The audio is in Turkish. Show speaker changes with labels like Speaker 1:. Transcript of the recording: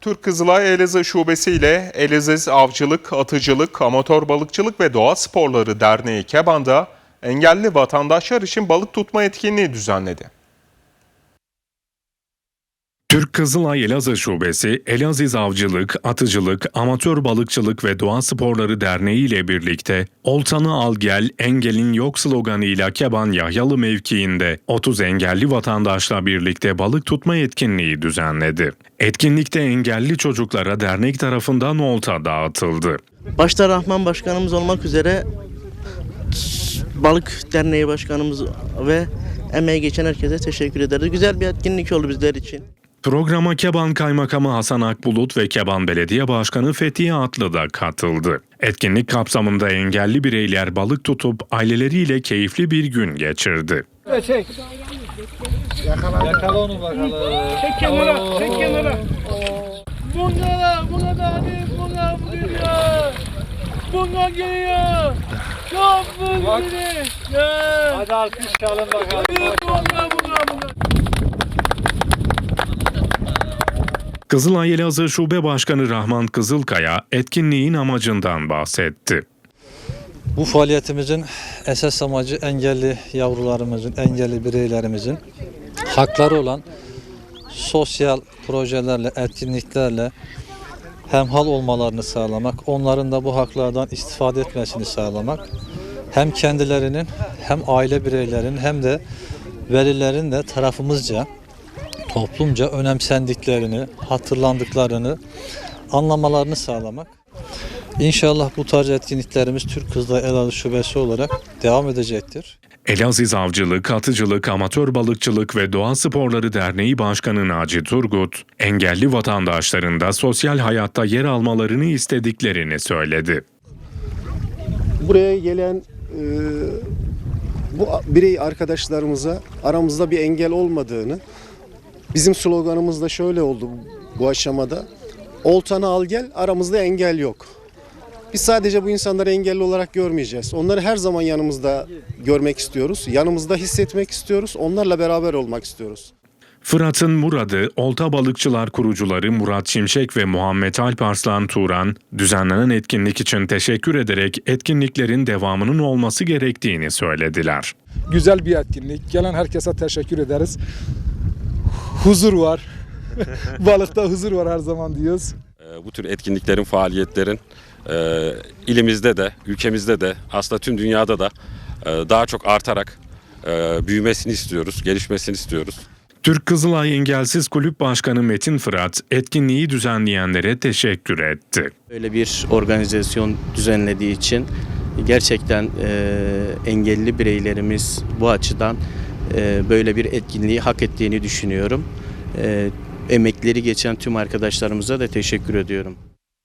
Speaker 1: Türk Kızılay Elazığ Şubesi ile Elazığ Avcılık, Atıcılık, Amatör Balıkçılık ve Doğa Sporları Derneği Keban'da engelli vatandaşlar için balık tutma etkinliği düzenledi.
Speaker 2: Türk Kızılay Elazığ Şubesi, Elaziz Avcılık, Atıcılık, Amatör Balıkçılık ve Doğa Sporları Derneği ile birlikte Oltanı Al Gel, Engelin Yok sloganıyla Keban Yahyalı mevkiinde 30 engelli vatandaşla birlikte balık tutma etkinliği düzenledi. Etkinlikte engelli çocuklara dernek tarafından olta dağıtıldı.
Speaker 3: Başta Rahman Başkanımız olmak üzere Balık Derneği Başkanımız ve emeği geçen herkese teşekkür ederiz. Güzel bir etkinlik oldu bizler için.
Speaker 2: Programa Keban Kaymakamı Hasan Akbulut ve Keban Belediye Başkanı Fethiye Atlı da katıldı. Etkinlik kapsamında engelli bireyler balık tutup aileleriyle keyifli bir gün geçirdi.
Speaker 4: Çek. Yakala onu bakalım.
Speaker 5: Çek kenara, çek kenara. Bunlara, buna da hadi, buna vuruyor. Bunlar geliyor. Çok. Ya.
Speaker 4: Hadi alkışlayalım bakalım.
Speaker 5: Bunlar, bunlar, bunlar.
Speaker 2: Kızılay Elazığ Şube Başkanı Rahman Kızılkaya etkinliğin amacından bahsetti.
Speaker 6: Bu faaliyetimizin esas amacı engelli yavrularımızın, engelli bireylerimizin hakları olan sosyal projelerle, etkinliklerle hemhal olmalarını sağlamak, onların da bu haklardan istifade etmesini sağlamak, hem kendilerinin hem aile bireylerinin hem de velilerin de tarafımızca toplumca önemsendiklerini, hatırlandıklarını anlamalarını sağlamak. İnşallah bu tarz etkinliklerimiz Türk Kızılay Elazığ Şubesi olarak devam edecektir.
Speaker 2: Elaziz Avcılık, Atıcılık, Amatör Balıkçılık ve Doğa Sporları Derneği Başkanı Naci Turgut, engelli vatandaşların da sosyal hayatta yer almalarını istediklerini söyledi.
Speaker 7: buraya gelen e, bu birey arkadaşlarımıza aramızda bir engel olmadığını bizim sloganımız da şöyle oldu bu aşamada. Oltanı al gel aramızda engel yok. Biz sadece bu insanları engelli olarak görmeyeceğiz. Onları her zaman yanımızda görmek istiyoruz. Yanımızda hissetmek istiyoruz. Onlarla beraber olmak istiyoruz.
Speaker 2: Fırat'ın Muradı, Olta Balıkçılar kurucuları Murat Şimşek ve Muhammed Alparslan Turan, düzenlenen etkinlik için teşekkür ederek etkinliklerin devamının olması gerektiğini söylediler.
Speaker 8: güzel bir etkinlik. Gelen herkese teşekkür ederiz. Huzur var. Balıkta huzur var her zaman diyoruz.
Speaker 9: Ee, Bu tür etkinliklerin, faaliyetlerin e, ilimizde de, ülkemizde de, aslında tüm dünyada da e, daha çok artarak e, büyümesini istiyoruz, gelişmesini istiyoruz.
Speaker 2: Türk Kızılay Engelsiz Kulüp Başkanı Metin Fırat, etkinliği düzenleyenlere teşekkür etti.
Speaker 3: Böyle bir organizasyon düzenlediği için gerçekten e, engelli bireylerimiz bu açıdan e, böyle bir etkinliği hak ettiğini düşünüyorum. E, emekleri geçen tüm arkadaşlarımıza da teşekkür ediyorum.